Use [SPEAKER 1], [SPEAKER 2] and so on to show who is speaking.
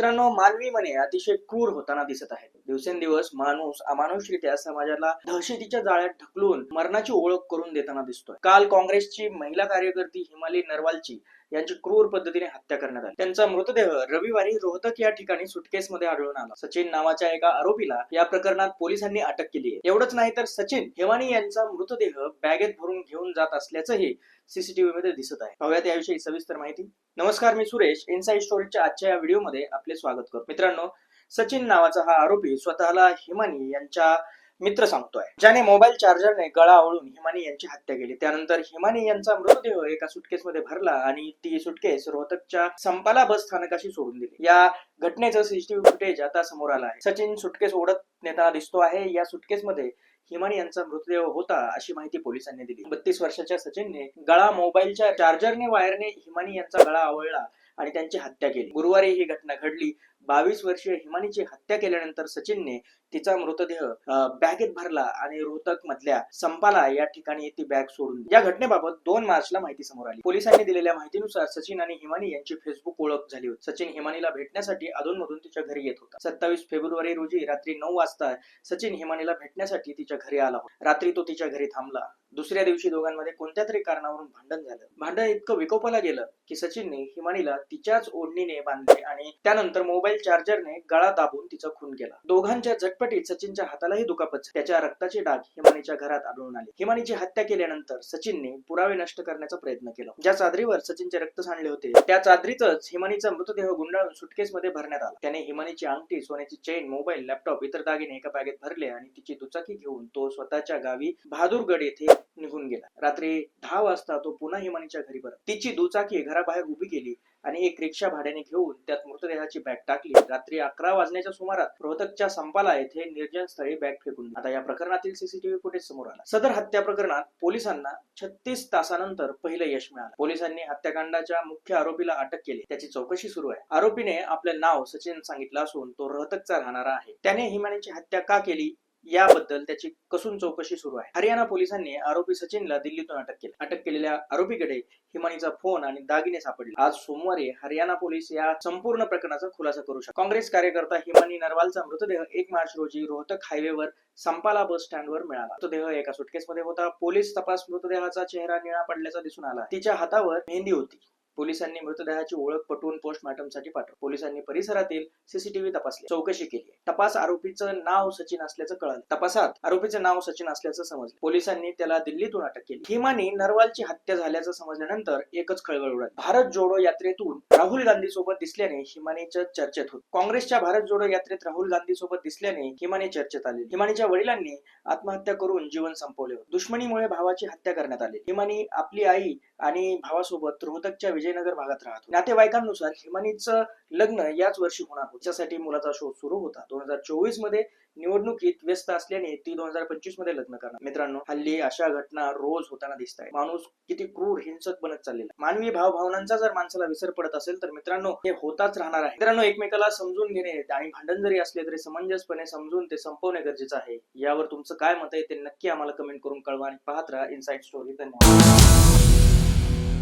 [SPEAKER 1] मित्रांनो मानवी मने अतिशय क्रूर होताना दिसत आहे दिवसेंदिवस माणूस अमानुषरित्या समाजाला दहशतीच्या जाळ्यात ढकलून मरणाची ओळख करून देताना दिसतोय. काल काँग्रेसची महिला कार्यकर्ती हिमाली नरवालची यांची क्रूर पद्धतीने हत्या करण्यात आली. त्यांचा मृतदेह रविवारी रोहतक या ठिकाणी सुटकेसमध्ये आढळून आला. सचिन नावाच्या एका आरोपीला या प्रकरणात पोलिसांनी अटक केली आहे एवढंच नाही तर सचिन हेवानी यांचा मृतदेह बॅगेत भरून घेऊन जात असल्याचंही सीसीटीव्ही मध्ये दिसत आहे. पाहूयात याविषयी सविस्तर माहिती. नमस्कार मी सुरेश. इनसाइड स्टोरीच्या आजच्या या व्हिडिओमध्ये आपले स्वागत करतो. मित्रांनो सचिन नावाचा हा आरोपी स्वतःला हिमानी यांच्या मित्र सांगतोय ज्याने मोबाईल चार्जरने गळा आवळून हिमानी यांची हत्या केली. त्यानंतर हिमानी यांचा मृतदेह एका सुटकेसमध्ये भरला आणि ती सुटकेस रोहतकच्या संपाला बस स्थानकाशी सोडून दिली. या घटनेचं सीसीटीव्ही फुटेज आता समोर आलं आहे. सचिन सुटकेस ओढत नेताना दिसतो आहे. या सुटकेसमध्ये हिमानी यांचा मृतदेह होता अशी माहिती पोलिसांनी दिली. बत्तीस वर्षाच्या सचिनने गळा मोबाईलच्या चार्जरने वायरने हिमानी यांचा गळा आवळला आणि त्यांची हत्या केली. गुरुवारी ही घटना घडली. बावीस वर्षीय हिमानीची हत्या केल्यानंतर सचिनने तिचा मृतदेह बॅगेत भरला आणि रोहतक मधल्या संपाला या ठिकाणी ती बॅग सोडून या घटनेबाबत दोन मार्चला माहिती समोर आली. पोलिसांनी दिलेल्या माहितीनुसार सचिन आणि हिमानी यांची फेसबुक ओळख झाली होती. सचिन हिमानीला भेटण्यासाठी अधूनमधून तिच्या घरी येत होता. सत्तावीस फेब्रुवारी रोजी रात्री नऊ वाजता सचिन हिमानीला भेटण्यासाठी तिच्या घरी आला होता. रात्री तो तिच्या घरी थांबला. दुसऱ्या दिवशी दोघांमध्ये कोणत्या तरी कारणावरून भांडण झालं. भांडण इतकं विकोपाला गेलं की सचिनने हिमानीला तिच्याच ओढणीने बांधले आणि त्यानंतर मोबाईल चार्जरने गळा दाबून तिचा खून केला. दोघांच्या झटपटीत सचिनच्या हातालाही दुखापत त्याच्या रक्ताचे डाग हिमानीच्या घरात आढळून आले. हिमानीची हत्या केल्यानंतर सचिनने पुरावे नष्ट करण्याचा प्रयत्न केला. ज्या चादरीवर सचिनचे रक्त सांडले होते त्या चादरीतच हिमानीचा मृतदेह गुंडाळून सुटकेस मध्ये भरण्यात आला. त्याने हिमानीची अंगठी सोन्याची चेन मोबाईल लॅपटॉप इतर दागिने एका बॅगेत भरले आणि तिची दुचाकी घेऊन तो स्वतःच्या गावी बहादूरगड येथे निघून गेला. रात्री दहा वाजता तो पुन्हा हिमानीच्या घरी परत तिची दुचाकी घराबाहेर उभी केली आणि एक रिक्षा भाड्याने घेऊन त्यात मृतदेहाची बॅग टाकली. रात्री अकरा वाजण्याच्या सुमारात रोहतकच्या संपाला येथे निर्जन स्थळी बॅग फेकून आता या प्रकरणातील सीसीटीव्ही फुटेज समोर आला. सदर हत्या प्रकरणात पोलिसांना छत्तीस तासानंतर पहिलं यश मिळालं. पोलिसांनी हत्याकांडाच्या मुख्य आरोपीला अटक केली. त्याची चौकशी सुरू आहे. आरोपीने आपले नाव सचिन सांगितलं असून तो रोहतकचा राहणारा आहे. त्याने हिमानीची हत्या का केली? याबद्दल त्याची कसून चौकशी सुरू आहे. हरियाणा पोलिसांनी आरोपी सचिनला दिल्लीतून अटक केली. अटक केलेल्या आरोपीकडे हिमानीचा फोन आणि दागिने सापडले. आज सोमवारी हरियाणा पोलीस या संपूर्ण प्रकरणाचा खुलासा करू शकतो काँग्रेस कार्यकर्ता हिमानी नरवालचा मृतदेह एक मार्च रोजी रोहतक हायवेवर संपाला बस स्टँडवर मिळाला. मृतदेह एका सुटकेसमध्ये होता. पोलीस तपास मृतदेहाचा चेहरा निळा पडल्याचा दिसून आला. तिच्या हातावर मेहंदी होती. पोलिसांनी मृतदेहाची ओळख पटवून पोस्टमॉर्टमसाठी पाठव पोलिसांनी परिसरातील सीसीटीव्ही तपासले. चौकशी केली. तपास आरोपीचं नाव सचिन असल्याचं कळालं. तपासात आरोपीचं नाव सचिन असल्याचं समजलं. पोलिसांनी त्याला दिल्लीतून अटक केली. हिमानी नरवालची हत्या झाल्याचं समजल्यानंतर एकच खळबळ उडाली. भारत जोडो यात्रेतून राहुल गांधी सोबत दिसल्याने हिमानीच्या चर्चेत होत. काँग्रेसच्या भारत जोडो यात्रेत राहुल गांधी सोबत दिसल्याने हिमानी चर्चेत आली हिमानीच्या वडिलांनी आत्महत्या करून जीवन संपवले दुश्मनीमुळे भावाची हत्या करण्यात आली. हिमानी आपली आई आणि भावासोबत रोहतकच्या विजय विजयनगर भागात राहत नातेवाईकांनुसार हिमानीचं लग्न याच वर्षी होणार होतं. त्यासाठी मुलाचा शोध सुरू होता. दोन हजार चोवीसमध्ये निवडणुकीत व्यस्त असल्याने ती दोन हजार पंचवीसमध्ये लग्न करणार. मित्रांनो हल्ली अशा घटना रोज होताना दिसत आहे माणूस किती क्रूर हिंसक बनत चाललेला मानवी भावभावनांचा जर माणसाला विसर पडत असेल तर मित्रांनो हे होताच राहणार आहे. मित्रांनो एकमेकाला समजून घेणे आणि भांडण जरी असले तरी समंजसपणे समजून ते संपवणे गरजेचं आहे. यावर तुमचं काय मत आहे ते नक्की आम्हाला कमेंट करून कळवा आणि पाहत राहा इनसाइड स्टोरी. धन्यवाद.